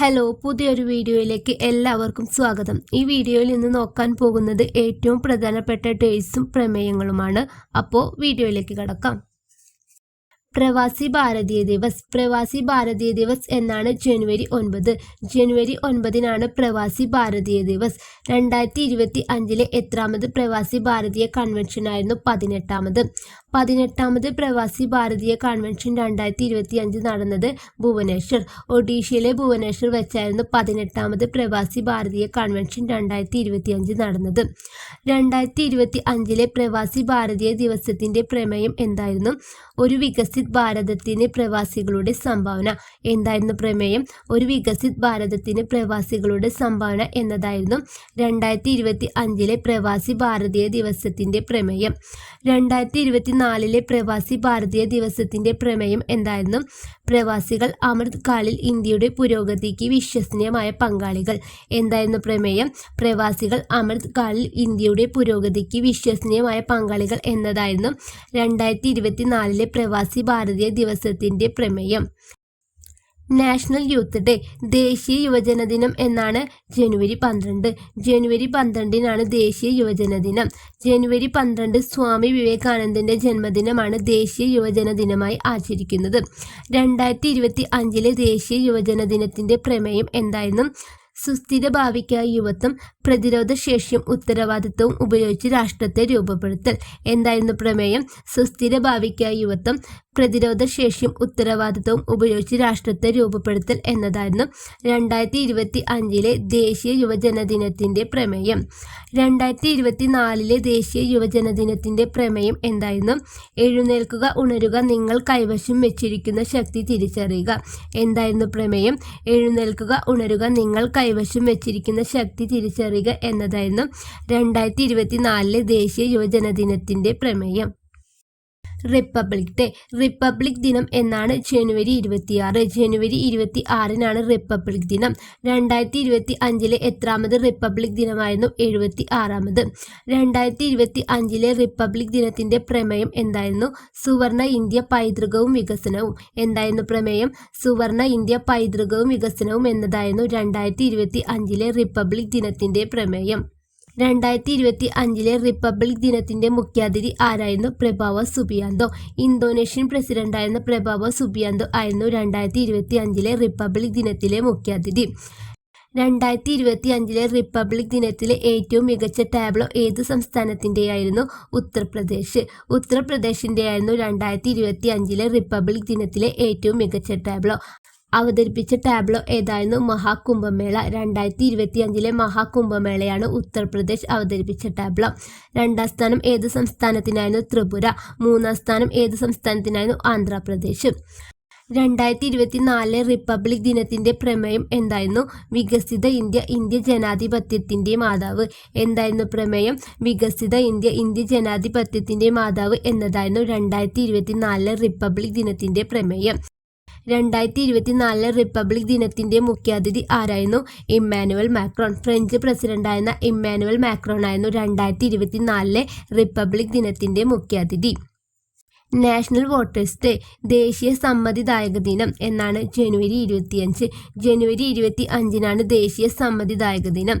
Hello പുതിയൊരു വീഡിയോയിലേക്ക് എല്ലാവർക്കും സ്വാഗതം. ഈ വീഡിയോയിൽ ഇന്ന് നോക്കാൻ പോകുന്നത് ഏറ്റവും പ്രധാനപ്പെട്ട ഡേയ്സും പ്രമേയങ്ങളുമാണ്. അപ്പോൾ വീഡിയോയിലേക്ക് കടക്കാം. പ്രവാസി ഭാരതീയ ദിവസ്. പ്രവാസി ഭാരതീയ ദിവസ് എന്നാണ് ജനുവരി ഒൻപത്. ജനുവരി ഒൻപതിനാണ് പ്രവാസി ഭാരതീയ ദിവസ്. രണ്ടായിരത്തി ഇരുപത്തി അഞ്ചിലെ എത്രാമത് പ്രവാസി ഭാരതീയ കൺവെൻഷനായിരുന്നു പതിനെട്ടാമത്. പതിനെട്ടാമത് പ്രവാസി ഭാരതീയ കൺവെൻഷൻ രണ്ടായിരത്തി ഇരുപത്തി അഞ്ച് നടന്നത് ഭുവനേശ്വർ. ഒഡീഷയിലെ ഭുവനേശ്വർ വെച്ചായിരുന്നു പതിനെട്ടാമത് പ്രവാസി ഭാരതീയ കൺവെൻഷൻ രണ്ടായിരത്തി ഇരുപത്തി അഞ്ച് നടന്നത്. രണ്ടായിരത്തി ഇരുപത്തി അഞ്ചിലെ പ്രവാസി ഭാരതീയ ദിവസത്തിന്റെ പ്രമേയം എന്തായിരുന്നു? ഒരു വികസിത് ഭാരതത്തിന് പ്രവാസികളുടെ സംഭാവന എന്തായിരുന്നു പ്രമേയം? ഒരു വികസിത് ഭാരതത്തിന് പ്രവാസികളുടെ സംഭാവന എന്നതായിരുന്നു രണ്ടായിരത്തി ഇരുപത്തി അഞ്ചിലെ പ്രവാസി ഭാരതീയ ദിവസത്തിന്റെ പ്രമേയം. രണ്ടായിരത്തി ഇരുപത്തി നാലിലെ പ്രവാസി ഭാരതീയ ദിവസത്തിന്റെ പ്രമേയം എന്തായിരുന്നു പ്രവാസികൾ അമൃത് കാലിൽ ഇന്ത്യയുടെ പുരോഗതിക്ക് വിശ്വസനീയമായ പങ്കാളികൾ എന്തായിരുന്നു പ്രമേയം പ്രവാസികൾ അമൃത് കാലിൽ ഇന്ത്യയുടെ പുരോഗതിക്ക് വിശ്വസനീയമായ പങ്കാളികൾ എന്നതായിരുന്നു രണ്ടായിരത്തി ഇരുപത്തിനാലിലെ പ്രവാസി ഭാരതീയ ദിവസത്തിന്റെ പ്രമേയം. നാഷണൽ യൂത്ത് ഡേ ദേശീയ യുവജന ദിനം എന്നാണ് ജനുവരി പന്ത്രണ്ട്. ജനുവരി പന്ത്രണ്ടിനാണ് ദേശീയ യുവജന ദിനം. ജനുവരി പന്ത്രണ്ട് സ്വാമി വിവേകാനന്ദന്റെ ജന്മദിനമാണ് ദേശീയ യുവജന ദിനമായി ആചരിക്കുന്നത്. രണ്ടായിരത്തി ഇരുപത്തി അഞ്ചിലെ ദേശീയ യുവജന ദിനത്തിന്റെ പ്രമേയം എന്തായിരുന്നു സുസ്ഥിര ഭാവിക്കായി യുവത്വം പ്രതിരോധ ശേഷിയും ഉത്തരവാദിത്വവും ഉപയോഗിച്ച് രാഷ്ട്രത്തെ രൂപപ്പെടുത്തൽ. എന്തായിരുന്നു പ്രമേയം? സുസ്ഥിര ഭാവിക്കായി യുവത്വം പ്രതിരോധ ശേഷിയും ഉത്തരവാദിത്വവും ഉപയോഗിച്ച് രാഷ്ട്രത്തെ രൂപപ്പെടുത്തൽ എന്നതായിരുന്നു രണ്ടായിരത്തി ഇരുപത്തി അഞ്ചിലെ ദേശീയ യുവജന ദിനത്തിന്റെ പ്രമേയം. രണ്ടായിരത്തി ഇരുപത്തി നാലിലെ ദേശീയ യുവജന ദിനത്തിന്റെ പ്രമേയം എന്തായിരുന്നു? എഴുന്നേൽക്കുക ഉണരുക നിങ്ങൾ കൈവശം വെച്ചിരിക്കുന്ന ശക്തി തിരിച്ചറിയുക. എന്തായിരുന്നു പ്രമേയം? എഴുന്നേൽക്കുക ഉണരുക നിങ്ങൾ കൈവശം വെച്ചിരിക്കുന്ന ശക്തി തിരിച്ചറിയുക എന്നതായിരുന്നു രണ്ടായിരത്തി ഇരുപത്തി നാലിലെ ദേശീയ യുവജന ദിനത്തിന്റെ പ്രമേയം. റിപ്പബ്ലിക് ഡേ റിപ്പബ്ലിക് ദിനം എന്നാണ് ജനുവരി ഇരുപത്തിയാറ്. ജനുവരി ഇരുപത്തി ആറിനാണ് റിപ്പബ്ലിക് ദിനം. രണ്ടായിരത്തി ഇരുപത്തി അഞ്ചിലെ എത്രാമത് റിപ്പബ്ലിക് ദിനമായിരുന്നു എഴുപത്തി ആറാമത് രണ്ടായിരത്തി ഇരുപത്തി അഞ്ചിലെ റിപ്പബ്ലിക് ദിനത്തിന്റെ പ്രമേയം എന്തായിരുന്നു? സുവർണ ഇന്ത്യ പൈതൃകവും വികസനവും. എന്തായിരുന്നു പ്രമേയം? സുവർണ ഇന്ത്യ പൈതൃകവും വികസനവും എന്നതായിരുന്നു രണ്ടായിരത്തി ഇരുപത്തി അഞ്ചിലെ റിപ്പബ്ലിക് ദിനത്തിന്റെ പ്രമേയം. രണ്ടായിരത്തി ഇരുപത്തി അഞ്ചിലെ റിപ്പബ്ലിക് ദിനത്തിന്റെ മുഖ്യാതിഥി ആരായിരുന്നു? പ്രഭാവ സുബിയാന്തോ. ഇന്തോനേഷ്യൻ പ്രസിഡന്റായിരുന്ന പ്രഭാവ സുബിയാന്തോ ആയിരുന്നു രണ്ടായിരത്തി ഇരുപത്തി അഞ്ചിലെ റിപ്പബ്ലിക് ദിനത്തിലെ മുഖ്യാതിഥി. രണ്ടായിരത്തി ഇരുപത്തി അഞ്ചിലെ റിപ്പബ്ലിക് ദിനത്തിലെ ഏറ്റവും മികച്ച ടാബ്ലോ ഏത് സംസ്ഥാനത്തിന്റെയായിരുന്നു ഉത്തർപ്രദേശ്. ഉത്തർപ്രദേശിന്റെയായിരുന്നു രണ്ടായിരത്തി ഇരുപത്തി അഞ്ചിലെ റിപ്പബ്ലിക് ദിനത്തിലെ ഏറ്റവും മികച്ച ടാബ്ലോ. അവതരിപ്പിച്ച ടാബ്ലോ ഏതായിരുന്നു? മഹാകുംഭമേള രണ്ടായിരത്തി ഇരുപത്തി അഞ്ചിലെ മഹാകുംഭമേളയാണ് ഉത്തർപ്രദേശ് അവതരിപ്പിച്ച ടാബ്ലോ. രണ്ടാം സ്ഥാനം ഏത് സംസ്ഥാനത്തിനായിരുന്നു? ത്രിപുര. മൂന്നാം സ്ഥാനം ഏത് സംസ്ഥാനത്തിനായിരുന്നു? ആന്ധ്രാപ്രദേശ്. രണ്ടായിരത്തി ഇരുപത്തിനാലിലെ റിപ്പബ്ലിക് ദിനത്തിന്റെ പ്രമേയം എന്തായിരുന്നു? വികസിത ഇന്ത്യ ഇന്ത്യ ജനാധിപത്യത്തിന്റെ മാതാവ്. എന്തായിരുന്നു പ്രമേയം? വികസിത ഇന്ത്യ ഇന്ത്യ ജനാധിപത്യത്തിന്റെ മാതാവ് എന്നതായിരുന്നു രണ്ടായിരത്തി ഇരുപത്തിനാലിലെ റിപ്പബ്ലിക് ദിനത്തിന്റെ പ്രമേയം. രണ്ടായിരത്തി ഇരുപത്തിനാലിലെ റിപ്പബ്ലിക് ദിനത്തിന്റെ മുഖ്യാതിഥി ആരായിരുന്നു? Emmanuel Macron. ഫ്രഞ്ച് പ്രസിഡന്റായിരുന്ന ഇമ്മാനുവൽ മാക്രോൺ ആയിരുന്നു രണ്ടായിരത്തി ഇരുപത്തിനാലിലെ റിപ്പബ്ലിക് ദിനത്തിന്റെ മുഖ്യാതിഥി. നാഷണൽ വോട്ടേഴ്സ് ഡേ ദേശീയ സമ്മതിദായക ദിനം എന്നാണ് ജനുവരി ഇരുപത്തിയഞ്ച്. ജനുവരി ഇരുപത്തി അഞ്ചിനാണ് ദേശീയ സമ്മതിദായക ദിനം.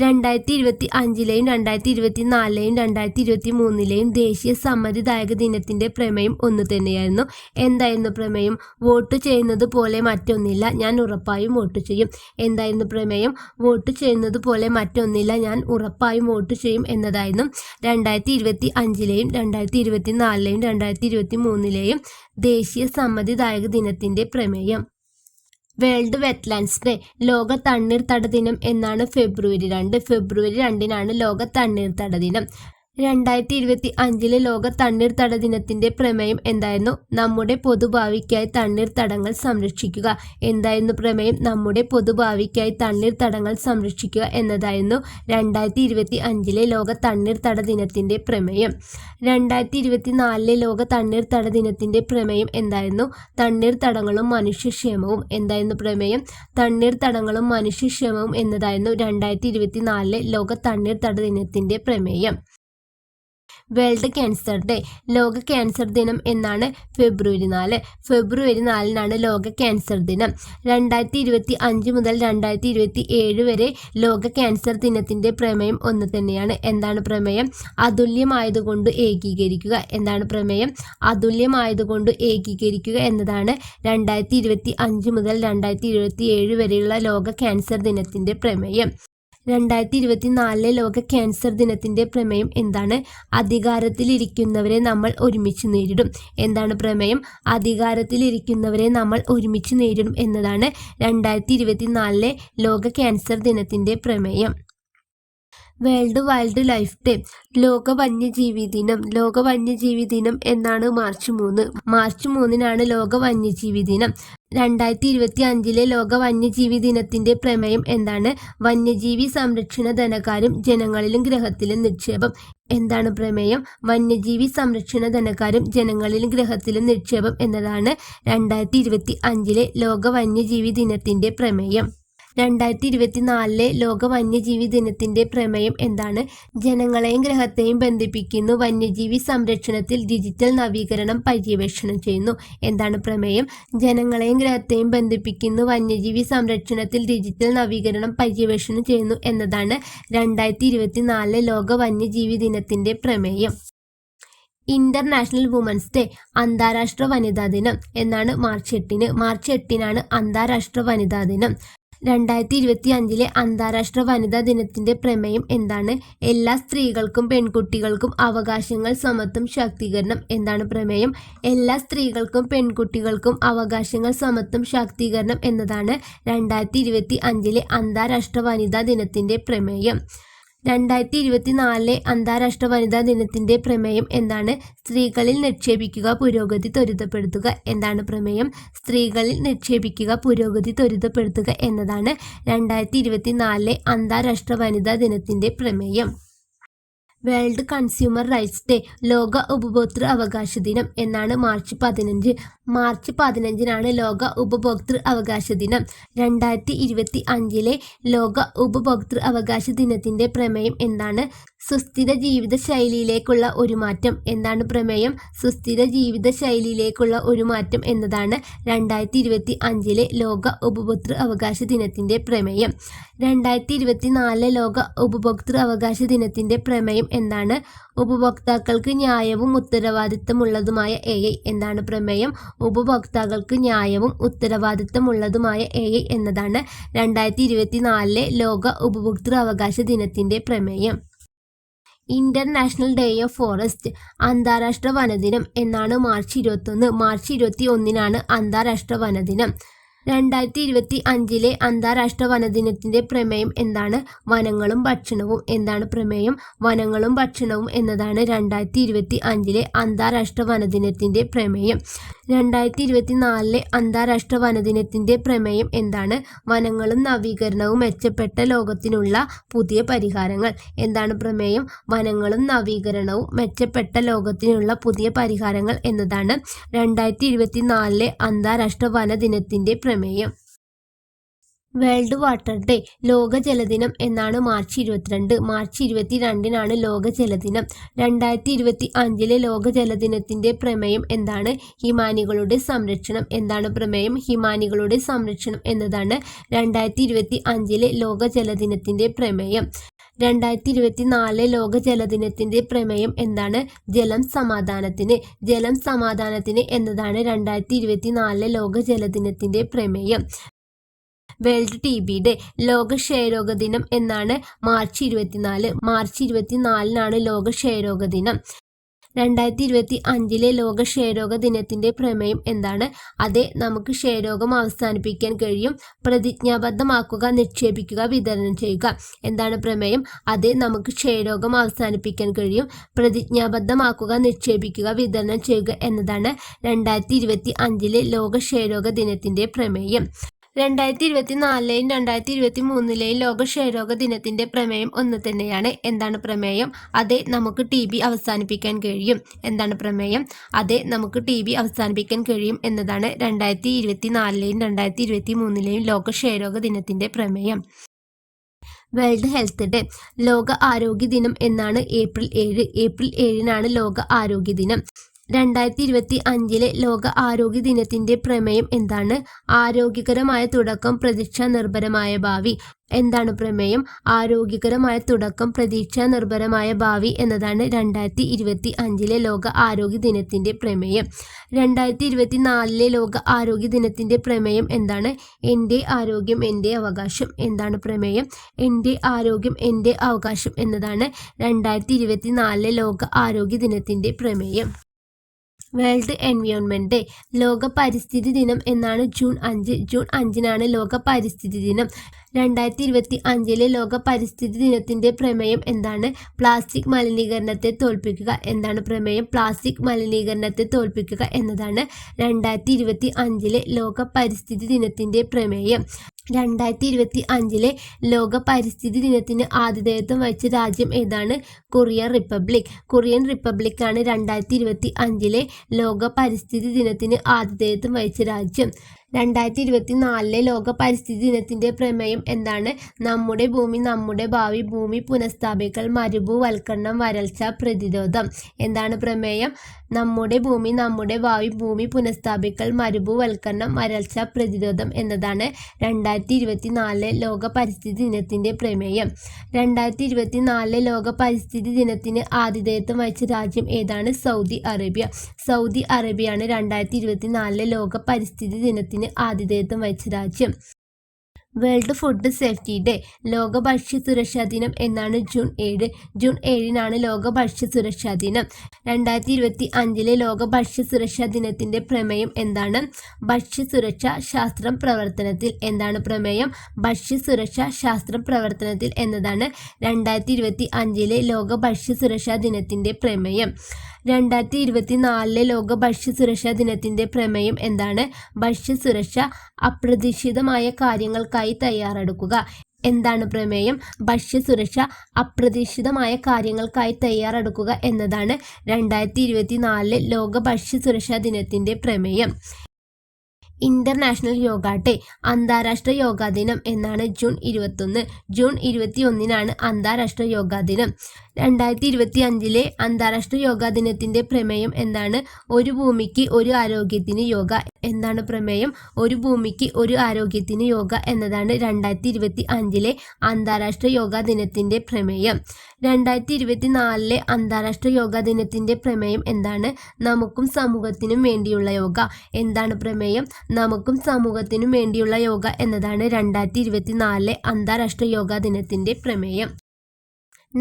രണ്ടായിരത്തി ഇരുപത്തി അഞ്ചിലെയും രണ്ടായിരത്തി ഇരുപത്തി നാലിലെയും രണ്ടായിരത്തി ഇരുപത്തി മൂന്നിലെയും ദേശീയ സമ്മതിദായക ദിനത്തിന്റെ പ്രമേയം ഒന്ന് തന്നെയായിരുന്നു. എന്തായിരുന്നു പ്രമേയം? വോട്ട് ചെയ്യുന്നത് പോലെ മറ്റൊന്നില്ല ഞാൻ ഉറപ്പായും വോട്ട് ചെയ്യും. എന്തായിരുന്നു പ്രമേയം? വോട്ട് ചെയ്യുന്നത് പോലെ മറ്റൊന്നില്ല ഞാൻ ഉറപ്പായും വോട്ട് ചെയ്യും എന്നതായിരുന്നു. രണ്ടായിരത്തി ഇരുപത്തി അഞ്ചിലെയും രണ്ടായിരത്തി ഇരുപത്തി നാലിലെയും രണ്ടായിരത്തി ഇരുപത്തി മൂന്നിലെയും ദേശീയ സമ്മതിദായക ദിനത്തിന്റെ പ്രമേയം. വേൾഡ് വെറ്റ്ലാൻഡ്സ് ഡേ ലോക തണ്ണീർത്തട ദിനം എന്നാണ് ഫെബ്രുവരി രണ്ട്. ഫെബ്രുവരി രണ്ടിനാണ് ലോക തണ്ണീർത്തട ദിനം. രണ്ടായിരത്തി ഇരുപത്തി അഞ്ചിലെ ലോക തണ്ണീർത്തട ദിനത്തിന്റെ പ്രമേയം എന്തായിരുന്നു? നമ്മുടെ പൊതുഭാവിക്കായി തണ്ണീർത്തടങ്ങൾ സംരക്ഷിക്കുക എന്തായിരുന്നു പ്രമേയം? നമ്മുടെ പൊതുഭാവിക്കായി തണ്ണീർത്തടങ്ങൾ സംരക്ഷിക്കുക എന്നതായിരുന്നു രണ്ടായിരത്തി ഇരുപത്തി അഞ്ചിലെ ലോക തണ്ണീർത്തട ദിനത്തിന്റെ പ്രമേയം. രണ്ടായിരത്തി ഇരുപത്തി നാലിലെ ലോക തണ്ണീർത്തട ദിനത്തിന്റെ പ്രമേയം എന്തായിരുന്നു? തണ്ണീർത്തടങ്ങളും മനുഷ്യക്ഷേമവും എന്തായിരുന്നു പ്രമേയം? തണ്ണീർത്തടങ്ങളും മനുഷ്യക്ഷേമവും എന്നതായിരുന്നു രണ്ടായിരത്തി ഇരുപത്തി നാലിലെ ലോക തണ്ണീർത്തട ദിനത്തിന്റെ പ്രമേയം. വേൾഡ് ക്യാൻസർ ഡേ ലോക ക്യാൻസർ ദിനം എന്നാണ് ഫെബ്രുവരി നാല്. ഫെബ്രുവരി നാലിനാണ് ലോക ക്യാൻസർ ദിനം. രണ്ടായിരത്തി ഇരുപത്തി അഞ്ച് മുതൽ രണ്ടായിരത്തി ഇരുപത്തി ഏഴ് വരെ ലോക ക്യാൻസർ ദിനത്തിന്റെ പ്രമേയം ഒന്ന് തന്നെയാണ്. എന്താണ് പ്രമേയം? അതുല്യമായതുകൊണ്ട് ഏകീകരിക്കുക. എന്താണ് പ്രമേയം? അതുല്യമായതുകൊണ്ട് ഏകീകരിക്കുക എന്നതാണ് രണ്ടായിരത്തി ഇരുപത്തി അഞ്ച് മുതൽ രണ്ടായിരത്തി ഇരുപത്തി ഏഴ് വരെയുള്ള ലോക ക്യാൻസർ ദിനത്തിന്റെ പ്രമേയം. രണ്ടായിരത്തി ഇരുപത്തിനാലിലെ ലോക ക്യാൻസർ ദിനത്തിന്റെ പ്രമേയം എന്താണ്? അധികാരത്തിലിരിക്കുന്നവരെ നമ്മൾ ഒരുമിച്ച് നേരിടും. എന്താണ് പ്രമേയം? അധികാരത്തിലിരിക്കുന്നവരെ നമ്മൾ ഒരുമിച്ച് നേരിടും എന്നതാണ് രണ്ടായിരത്തി ഇരുപത്തിനാലിലെ ലോക ക്യാൻസർ ദിനത്തിന്റെ പ്രമേയം. വേൾഡ് വൈൽഡ് ലൈഫ് ഡേ ലോക വന്യജീവി ദിനം ലോക വന്യജീവി ദിനം എന്നാണ് മാർച്ച് മൂന്ന്. മാർച്ച് മൂന്നിനാണ് ലോക വന്യജീവി ദിനം രണ്ടായിരത്തി ഇരുപത്തി അഞ്ചിലെ ലോക വന്യജീവി ദിനത്തിന്റെ പ്രമേയം എന്താണ്? വന്യജീവി സംരക്ഷണ ധനകാരും ജനങ്ങളിലും ഗ്രഹത്തിലും നിക്ഷേപം. എന്താണ് പ്രമേയം? വന്യജീവി സംരക്ഷണ ധനകാരും ജനങ്ങളിലും ഗ്രഹത്തിലും നിക്ഷേപം എന്നതാണ് രണ്ടായിരത്തി ഇരുപത്തി അഞ്ചിലെ ലോക വന്യജീവി ദിനത്തിന്റെ പ്രമേയം. രണ്ടായിരത്തി ഇരുപത്തിനാലിലെ ലോക വന്യജീവി ദിനത്തിന്റെ പ്രമേയം എന്താണ്? ജനങ്ങളെയും ഗ്രഹത്തെയും ബന്ധിപ്പിക്കുന്നു. വന്യജീവി സംരക്ഷണത്തിൽ ഡിജിറ്റൽ നവീകരണം പര്യവേക്ഷണം ചെയ്യുന്നു. എന്താണ് പ്രമേയം? ജനങ്ങളെയും ഗ്രഹത്തെയും ബന്ധിപ്പിക്കുന്നു. വന്യജീവി സംരക്ഷണത്തിൽ ഡിജിറ്റൽ നവീകരണം പര്യവേക്ഷണം ചെയ്യുന്നു എന്നതാണ് രണ്ടായിരത്തി ഇരുപത്തിനാലിലെ ലോക വന്യജീവി ദിനത്തിന്റെ പ്രമേയം. ഇന്റർനാഷണൽ വുമൻസ് ഡേ അന്താരാഷ്ട്ര വനിതാ ദിനം എന്നാണ് മാർച്ച് എട്ടിന്. മാർച്ച് എട്ടിനാണ് അന്താരാഷ്ട്ര വനിതാ ദിനം. രണ്ടായിരത്തി ഇരുപത്തി അഞ്ചിലെ അന്താരാഷ്ട്ര വനിതാ ദിനത്തിന്റെ പ്രമേയം എന്താണ്? എല്ലാ സ്ത്രീകൾക്കും പെൺകുട്ടികൾക്കും അവകാശങ്ങൾ സമത്വം ശാക്തീകരണം എന്താണ് പ്രമേയം? എല്ലാ സ്ത്രീകൾക്കും പെൺകുട്ടികൾക്കും അവകാശങ്ങൾ സമത്വം ശാക്തീകരണം എന്നതാണ് രണ്ടായിരത്തി ഇരുപത്തി അഞ്ചിലെ അന്താരാഷ്ട്ര വനിതാ ദിനത്തിന്റെ പ്രമേയം. രണ്ടായിരത്തി ഇരുപത്തിനാലിലെ അന്താരാഷ്ട്ര വനിതാ ദിനത്തിന്റെ പ്രമേയം എന്താണ്? സ്ത്രീകളിൽ നിക്ഷേപിക്കുക പുരോഗതി ത്വരിതപ്പെടുത്തുക എന്താണ് പ്രമേയം? സ്ത്രീകളിൽ നിക്ഷേപിക്കുക പുരോഗതി ത്വരിതപ്പെടുത്തുക എന്നതാണ് രണ്ടായിരത്തി ഇരുപത്തിനാലിലെ അന്താരാഷ്ട്ര വനിതാ ദിനത്തിന്റെ പ്രമേയം. വേൾഡ് കൺസ്യൂമർ റൈറ്റ്സ് ഡേ ലോക ഉപഭോക്തൃ അവകാശ ദിനം എന്നാണ് മാർച്ച് പതിനഞ്ച്. മാർച്ച് പതിനഞ്ചിനാണ് ലോക ഉപഭോക്തൃ അവകാശ ദിനം. രണ്ടായിരത്തി ഇരുപത്തി അഞ്ചിലെ ലോക ഉപഭോക്തൃ അവകാശ ദിനത്തിന്റെ പ്രമേയം എന്താണ്? സുസ്ഥിര ജീവിതശൈലിയിലേക്കുള്ള ഒരു മാറ്റം എന്താണ് പ്രമേയം? സുസ്ഥിര ജീവിതശൈലിയിലേക്കുള്ള ഒരു മാറ്റം എന്നതാണ് രണ്ടായിരത്തി ഇരുപത്തി അഞ്ചിലെ ലോക ഉപഭോക്തൃ അവകാശ ദിനത്തിന്റെ പ്രമേയം. രണ്ടായിരത്തി ഇരുപത്തി നാലിലെ ലോക ഉപഭോക്തൃ അവകാശ ദിനത്തിന്റെ പ്രമേയം എന്താണ്? ഉപഭോക്താക്കൾക്ക് ന്യായവും ഉത്തരവാദിത്തമുള്ളതുമായ എ ഐ എന്താണ് പ്രമേയം? ഉപഭോക്താക്കൾക്ക് ന്യായവും ഉത്തരവാദിത്തമുള്ളതുമായ എ ഐ എന്നതാണ് രണ്ടായിരത്തി ഇരുപത്തി നാലിലെ ലോക ഉപഭോക്തൃ അവകാശ ദിനത്തിന്റെ പ്രമേയം. ഇന്റർനാഷണൽ ഡേ ഓഫ് ഫോറസ്റ്റ് അന്താരാഷ്ട്ര വനദിനം എന്നാണ് മാർച്ച് ഇരുപത്തൊന്ന്. മാർച്ച് ഇരുപത്തി ഒന്നിനാണ് അന്താരാഷ്ട്ര വനദിനം. രണ്ടായിരത്തി ഇരുപത്തി അഞ്ചിലെ അന്താരാഷ്ട്ര വനദിനത്തിന്റെ പ്രമേയം എന്താണ്? വനങ്ങളും ഭക്ഷണവും എന്താണ് പ്രമേയം? വനങ്ങളും ഭക്ഷണവും എന്നതാണ് രണ്ടായിരത്തി ഇരുപത്തി അഞ്ചിലെ അന്താരാഷ്ട്ര വനദിനത്തിന്റെ പ്രമേയം. രണ്ടായിരത്തി ഇരുപത്തി നാലിലെ അന്താരാഷ്ട്ര വനദിനത്തിന്റെ പ്രമേയം എന്താണ്? വനങ്ങളും നവീകരണവും മെച്ചപ്പെട്ട ലോകത്തിനുള്ള പുതിയ പരിഹാരങ്ങൾ എന്താണ് പ്രമേയം? വനങ്ങളും നവീകരണവും മെച്ചപ്പെട്ട ലോകത്തിനുള്ള പുതിയ പരിഹാരങ്ങൾ എന്നതാണ് രണ്ടായിരത്തി ഇരുപത്തി നാലിലെ അന്താരാഷ്ട്ര വനദിനത്തിന്റെ പ്രമേയം. വേൾഡ് വാട്ടർ ഡേ ലോക ജലദിനം എന്നാണ് മാർച്ച് ഇരുപത്തിരണ്ട് മാർച്ച് ഇരുപത്തിരണ്ടിനാണ് ലോക ജലദിനം രണ്ടായിരത്തി ഇരുപത്തി അഞ്ചിലെ ലോക ജലദിനത്തിന്റെ പ്രമേയം എന്താണ് ഹിമാനികളുടെ സംരക്ഷണം എന്താണ് പ്രമേയം ഹിമാനികളുടെ സംരക്ഷണം എന്നതാണ് രണ്ടായിരത്തി ഇരുപത്തി അഞ്ചിലെ ലോക ജലദിനത്തിന്റെ പ്രമേയം രണ്ടായിരത്തി ഇരുപത്തി നാല് ലോക ജലദിനത്തിന്റെ പ്രമേയം എന്താണ്? ജലം സമാധാനത്തിന്. ജലം സമാധാനത്തിന് എന്നതാണ് രണ്ടായിരത്തി ഇരുപത്തി നാല് ലോക ജലദിനത്തിന്റെ പ്രമേയം. World T B day. ലോക ക്ഷയരോഗ ദിനം എന്നാണ് മാർച്ച് ഇരുപത്തിനാല്. മാർച്ച് ഇരുപത്തിനാലിനാണ് ലോക ക്ഷയരോഗ ദിനം. രണ്ടായിരത്തി ഇരുപത്തി അഞ്ചിലെ ലോക ക്ഷയരോഗ ദിനത്തിന്റെ പ്രമേയം എന്താണ്? അതെ നമുക്ക് ക്ഷയരോഗം അവസാനിപ്പിക്കാൻ കഴിയും. പ്രതിജ്ഞാബദ്ധമാക്കുക നിക്ഷേപിക്കുക വിതരണം ചെയ്യുക. എന്താണ് പ്രമേയം? അതെ നമുക്ക് ക്ഷയരോഗം അവസാനിപ്പിക്കാൻ കഴിയും. പ്രതിജ്ഞാബദ്ധമാക്കുക നിക്ഷേപിക്കുക വിതരണം ചെയ്യുക എന്നതാണ് രണ്ടായിരത്തി ഇരുപത്തി അഞ്ചിലെ ലോക ക്ഷയരോഗ ദിനത്തിന്റെ പ്രമേയം. രണ്ടായിരത്തി ഇരുപത്തിനാലിലെയും രണ്ടായിരത്തി ഇരുപത്തി മൂന്നിലെയും ലോക ക്ഷയരോഗ ദിനത്തിന്റെ പ്രമേയം ഒന്ന് തന്നെയാണ്. എന്താണ് പ്രമേയം? അതെ നമുക്ക് ടി ബി അവസാനിപ്പിക്കാൻ കഴിയും. എന്താണ് പ്രമേയം? അതെ നമുക്ക് ടി ബി അവസാനിപ്പിക്കാൻ കഴിയും എന്നതാണ് രണ്ടായിരത്തി ഇരുപത്തിനാലിലെയും രണ്ടായിരത്തി ഇരുപത്തി മൂന്നിലെയും ലോക ക്ഷയരോഗ ദിനത്തിന്റെ പ്രമേയം. വേൾഡ് ഹെൽത്ത് ഡേ ലോക ആരോഗ്യ ദിനം എന്നാണ് ഏപ്രിൽ ഏഴ്. ഏപ്രിൽ ഏഴിനാണ് ലോക ആരോഗ്യ ദിനം. രണ്ടായിരത്തി ഇരുപത്തി അഞ്ചിലെ ലോക ആരോഗ്യ ദിനത്തിന്റെ പ്രമേയം എന്താണ്? ആരോഗ്യകരമായ തുടക്കം പ്രതീക്ഷ നിർഭരമായ ഭാവി. എന്താണ് പ്രമേയം? ആരോഗ്യകരമായ തുടക്കം പ്രതീക്ഷ നിർഭരമായ ഭാവി എന്നതാണ് രണ്ടായിരത്തി ഇരുപത്തി അഞ്ചിലെ ലോക ആരോഗ്യ ദിനത്തിന്റെ പ്രമേയം. രണ്ടായിരത്തി ഇരുപത്തി നാലിലെ ലോക ആരോഗ്യ ദിനത്തിന്റെ പ്രമേയം എന്താണ്? എന്റെ ആരോഗ്യം എന്റെ അവകാശം. എന്താണ് പ്രമേയം? എന്റെ ആരോഗ്യം എന്റെ അവകാശം എന്നതാണ് രണ്ടായിരത്തി ഇരുപത്തി നാലിലെ ലോക ആരോഗ്യ ദിനത്തിന്റെ പ്രമേയം. വേൾഡ് എൻവയോൺമെന്റ് ഡേ ലോക പരിസ്ഥിതി ദിനം എന്നാണ് ജൂൺ അഞ്ച്. ജൂൺ അഞ്ചിനാണ് ലോക പരിസ്ഥിതി ദിനം. രണ്ടായിരത്തി ഇരുപത്തി അഞ്ചിലെ ലോക പരിസ്ഥിതി ദിനത്തിന്റെ പ്രമേയം എന്താണ്? പ്ലാസ്റ്റിക് മലിനീകരണത്തെ തോൽപ്പിക്കുക എന്താണ് പ്രമേയം? പ്ലാസ്റ്റിക് മലിനീകരണത്തെ തോൽപ്പിക്കുക എന്നതാണ് രണ്ടായിരത്തി ഇരുപത്തി അഞ്ചിലെ ലോക പരിസ്ഥിതി ദിനത്തിന്റെ പ്രമേയം. രണ്ടായിരത്തി ഇരുപത്തി അഞ്ചിലെ ലോക പരിസ്ഥിതി ദിനത്തിന് ആതിഥേയത്വം വഹിച്ച രാജ്യം ഏതാണ്? Korean republic. കൊറിയൻ റിപ്പബ്ലിക്കാണ് രണ്ടായിരത്തി ഇരുപത്തി അഞ്ചിലെ ലോക പരിസ്ഥിതി ദിനത്തിന് ആതിഥേയത്വം വഹിച്ച രാജ്യം. രണ്ടായിരത്തി ഇരുപത്തി നാലിലെ ലോക പരിസ്ഥിതി ദിനത്തിന്റെ പ്രമേയം എന്താണ്? നമ്മുടെ ഭൂമി നമ്മുടെ ഭാവി ഭൂമി പുനഃസ്ഥാപിക്കൽ മരുഭൂവൽക്കരണം വരൾച്ച പ്രതിരോധം. എന്താണ് പ്രമേയം? നമ്മുടെ ഭൂമി നമ്മുടെ ഭാവി ഭൂമി പുനഃസ്ഥാപിക്കൽ മരുഭൂവൽക്കരണം വരൾച്ച പ്രതിരോധം എന്നതാണ് രണ്ടായിരത്തി ഇരുപത്തി നാലിലെ ലോക പരിസ്ഥിതി ദിനത്തിന്റെ പ്രമേയം. രണ്ടായിരത്തി ഇരുപത്തി നാലിലെ ലോക പരിസ്ഥിതി ദിനത്തിന് ആതിഥേയത്വം വഹിച്ച രാജ്യം ഏതാണ്? Saudi Arabia. സൗദി അറേബ്യയാണ് രണ്ടായിരത്തി ഇരുപത്തി നാലിലെ ലോക പരിസ്ഥിതി ദിനത്തിന് ആതിഥേയത്വം വഹിച്ച രാജ്യം. വേൾഡ് ഫുഡ് സേഫ്റ്റി ഡേ ലോക ഭക്ഷ്യ സുരക്ഷാ ദിനം എന്നാണ് ജൂൺ ഏഴ്. ജൂൺ ഏഴിനാണ് ലോക ഭക്ഷ്യ സുരക്ഷാ ദിനം. രണ്ടായിരത്തി ഇരുപത്തി അഞ്ചിലെ ലോക ഭക്ഷ്യ സുരക്ഷാ ദിനത്തിന്റെ പ്രമേയം എന്താണ്? ഭക്ഷ്യ സുരക്ഷ ശാസ്ത്രം പ്രവർത്തനത്തിൽ എന്താണ് പ്രമേയം? ഭക്ഷ്യ സുരക്ഷ ശാസ്ത്രം പ്രവർത്തനത്തിൽ എന്നതാണ് രണ്ടായിരത്തി ഇരുപത്തി അഞ്ചിലെ ലോക ഭക്ഷ്യ സുരക്ഷാ ദിനത്തിന്റെ പ്രമേയം. രണ്ടായിരത്തി ഇരുപത്തി നാലിലെ ലോക ഭക്ഷ്യ സുരക്ഷാ ദിനത്തിന്റെ പ്രമേയം എന്താണ്? ഭക്ഷ്യ സുരക്ഷ അപ്രതീക്ഷിതമായ കാര്യങ്ങൾക്കായി തയ്യാറെടുക്കുക. എന്താണ് പ്രമേയം? ഭക്ഷ്യസുരക്ഷ അപ്രതീക്ഷിതമായ കാര്യങ്ങൾക്കായി തയ്യാറെടുക്കുക എന്നതാണ് രണ്ടായിരത്തി ഇരുപത്തി നാലിലെ ലോക ഭക്ഷ്യസുരക്ഷാ ദിനത്തിന്റെ പ്രമേയം. ഇന്റർനാഷണൽ യോഗ ഡേ അന്താരാഷ്ട്ര യോഗാ ദിനം എന്നാണ് ജൂൺ ഇരുപത്തൊന്ന്. ജൂൺ ഇരുപത്തി ഒന്നിനാണ് അന്താരാഷ്ട്ര യോഗാ ദിനം. രണ്ടായിരത്തി ഇരുപത്തി അഞ്ചിലെ അന്താരാഷ്ട്ര യോഗാ ദിനത്തിന്റെ പ്രമേയം എന്താണ്? ഒരു ഭൂമിക്ക് ഒരു ആരോഗ്യത്തിന് യോഗ എന്താണ് പ്രമേയം? ഒരു ഭൂമിക്ക് ഒരു ആരോഗ്യത്തിന് യോഗ എന്നതാണ് രണ്ടായിരത്തി ഇരുപത്തി അഞ്ചിലെ അന്താരാഷ്ട്ര യോഗാ ദിനത്തിന്റെ പ്രമേയം. രണ്ടായിരത്തി ഇരുപത്തി നാലിലെ അന്താരാഷ്ട്ര യോഗാ ദിനത്തിന്റെ പ്രമേയം എന്താണ്? നമുക്കും സമൂഹത്തിനും വേണ്ടിയുള്ള യോഗ എന്താണ് പ്രമേയം? നമുക്കും സമൂഹത്തിനും വേണ്ടിയുള്ള യോഗ എന്നതാണ് രണ്ടായിരത്തി ഇരുപത്തി നാലിലെ അന്താരാഷ്ട്ര യോഗാ ദിനത്തിന്റെ പ്രമേയം.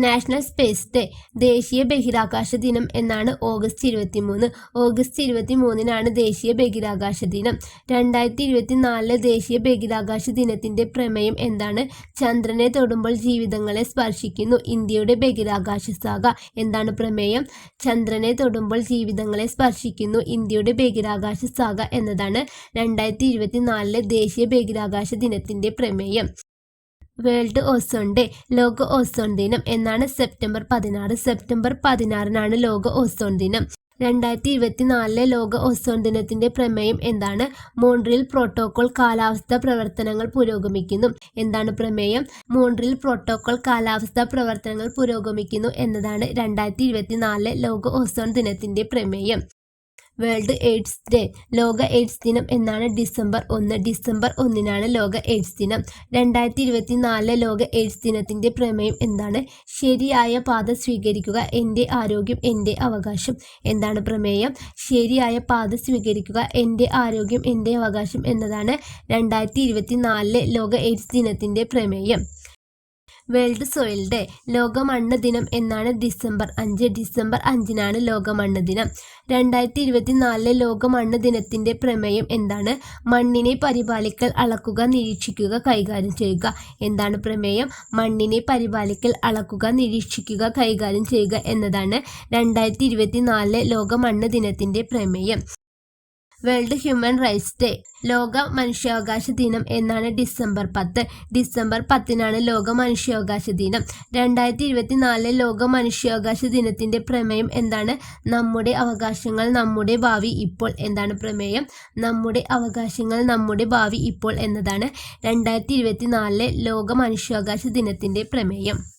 നാഷണൽ സ്പേസ് ഡേ ദേശീയ ബഹിരാകാശ ദിനം എന്നാണ് ഓഗസ്റ്റ് ഇരുപത്തി മൂന്ന് ഓഗസ്റ്റ് ഇരുപത്തി മൂന്നിനാണ് ദേശീയ ബഹിരാകാശ ദിനം. രണ്ടായിരത്തി ഇരുപത്തി നാലിലെ ദേശീയ ബഹിരാകാശ ദിനത്തിന്റെ പ്രമേയം എന്താണ്? ചന്ദ്രനെ തൊടുമ്പോൾ ജീവിതങ്ങളെ സ്പർശിക്കുന്നു. ഇന്ത്യയുടെ ബഹിരാകാശ സാഗ എന്താണ് പ്രമേയം? ചന്ദ്രനെ തൊടുമ്പോൾ ജീവിതങ്ങളെ സ്പർശിക്കുന്നു. ഇന്ത്യയുടെ ബഹിരാകാശ സാഗ എന്നതാണ് രണ്ടായിരത്തി ഇരുപത്തി നാലിലെ ദേശീയ ബഹിരാകാശ ദിനത്തിന്റെ പ്രമേയം. വേൾഡ് ഓസോൺ ഡേ ലോക ഓസോൺ ദിനം എന്നാണ് സെപ്റ്റംബർ പതിനാറ്. സെപ്റ്റംബർ പതിനാറിനാണ് ലോക ഓസോൺ ദിനം. രണ്ടായിരത്തി ഇരുപത്തിനാലിലെ ലോക ഓസോൺ ദിനത്തിന്റെ പ്രമേയം എന്താണ്? മോൺട്രിയൽ പ്രോട്ടോകോൾ കാലാവസ്ഥാ പ്രവർത്തനങ്ങൾ പുരോഗമിക്കുന്നു. എന്താണ് പ്രമേയം? മോൺട്രിയൽ പ്രോട്ടോകോൾ കാലാവസ്ഥാ പ്രവർത്തനങ്ങൾ പുരോഗമിക്കുന്നു എന്നതാണ് രണ്ടായിരത്തി ഇരുപത്തിനാലിലെ ലോക ഓസോൺ ദിനത്തിന്റെ പ്രമേയം. World AIDS day. ലോക എയ്ഡ്സ് ദിനം എന്നാണ് ഡിസംബർ ഒന്ന്. ഡിസംബർ ഒന്നിനാണ് ലോക എയ്ഡ്സ് ദിനം. രണ്ടായിരത്തി ഇരുപത്തി നാലിലെ ലോക എയ്ഡ്സ് ദിനത്തിന്റെ പ്രമേയം എന്താണ്? ശരിയായ പാത സ്വീകരിക്കുക എന്റെ ആരോഗ്യം എന്റെ അവകാശം. എന്താണ് പ്രമേയം? ശരിയായ പാത സ്വീകരിക്കുക എന്റെ ആരോഗ്യം എന്റെ അവകാശം എന്നതാണ് രണ്ടായിരത്തി ഇരുപത്തി നാലിലെ ലോക എയ്ഡ്സ് ദിനത്തിന്റെ പ്രമേയം. വേൾഡ് സോയിൽ ഡേ ലോക മണ്ണ് ദിനം എന്നാണ് ഡിസംബർ അഞ്ച്. ഡിസംബർ അഞ്ചിനാണ് ലോക മണ്ണ് ദിനം. രണ്ടായിരത്തി ഇരുപത്തിനാലിലെ ലോക മണ്ണ് ദിനത്തിന്റെ പ്രമേയം എന്താണ്? മണ്ണിനെ പരിപാലിക്കൽ അളക്കുക നിരീക്ഷിക്കുക കൈകാര്യം ചെയ്യുക. എന്താണ് പ്രമേയം? മണ്ണിനെ പരിപാലിക്കൽ അളക്കുക നിരീക്ഷിക്കുക കൈകാര്യം ചെയ്യുക എന്നതാണ് രണ്ടായിരത്തി ഇരുപത്തിനാലിലെ ലോക മണ്ണ് ദിനത്തിന്റെ പ്രമേയം. World human rights day. ലോക മനുഷ്യാവകാശ ദിനം എന്നാണ് ഡിസംബർ പത്ത്. ഡിസംബർ പത്തിനാണ് ലോക മനുഷ്യാവകാശ ദിനം. രണ്ടായിരത്തി ഇരുപത്തിനാലിലെ ലോക മനുഷ്യാവകാശ ദിനത്തിന്റെ പ്രമേയം എന്താണ്? നമ്മുടെ അവകാശങ്ങൾ നമ്മുടെ ഭാവി ഇപ്പോൾ എന്താണ് പ്രമേയം? നമ്മുടെ അവകാശങ്ങൾ നമ്മുടെ ഭാവി ഇപ്പോൾ എന്നതാണ് രണ്ടായിരത്തി ഇരുപത്തിനാലിലെ ലോക മനുഷ്യാവകാശ ദിനത്തിന്റെ പ്രമേയം.